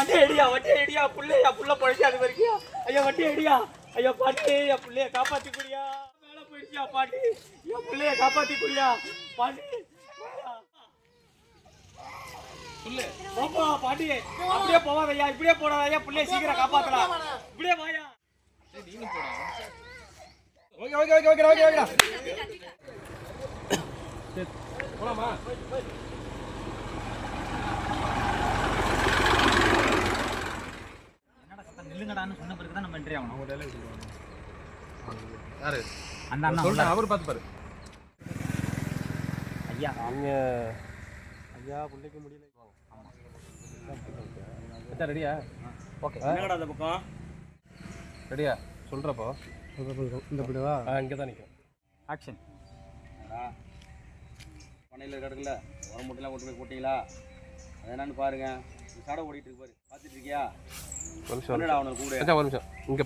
வண்டி அடியா வண்டி அடியா புள்ளையா புள்ள பழச்சாது வரைக்கும். ஐயா வண்டி அடியா ஐயா பாட்டி என் புள்ளைய காப்பாத்தி குடியா மேல போயிடுச்சியா பாட்டி? என் புள்ளைய காப்பாத்தி குடியா பாட்டி சொல்லு பாட்டி. அப்படியே போவாதையா இப்படியே போடாதயா பிள்ளைய சீக்கிரம் காப்பாத்தலாம். இப்படியே வாயா. Okay okay okay okay okay okay. போலாமா? நில்லுங்கடான்னு சொன்ன பிறகு தான் நம்ம என்ட்ரி ஆகணும். அவங்க டைலாக் சொல்லுவாங்க. யாரு? அந்த அண்ணா சொல்றேன் அவர் பார்த்து பாரு. ஐயா. அவங்க ஐயா பிள்ளைக்கு முடியல. ஆமா. ரெடியா? ஓகே. என்னடா அந்த பக்கம்? ரெடியா? சொல்றப்போ இந்த பிள்ளைவா இங்கே தான் நிற்கும் ஆக்ஷன் பண்ணையில் கிடக்குல உரம் மூட்டைலாம் கொண்டு போய் போட்டீங்களா? என்னன்னு பாருங்க. சாடை ஓடிட்டு இருக்கு பாரு. பார்த்துட்டு இருக்கியா? ஒரு நிமிஷம் அவனை கூட. ஒரு நிமிஷம். இங்கே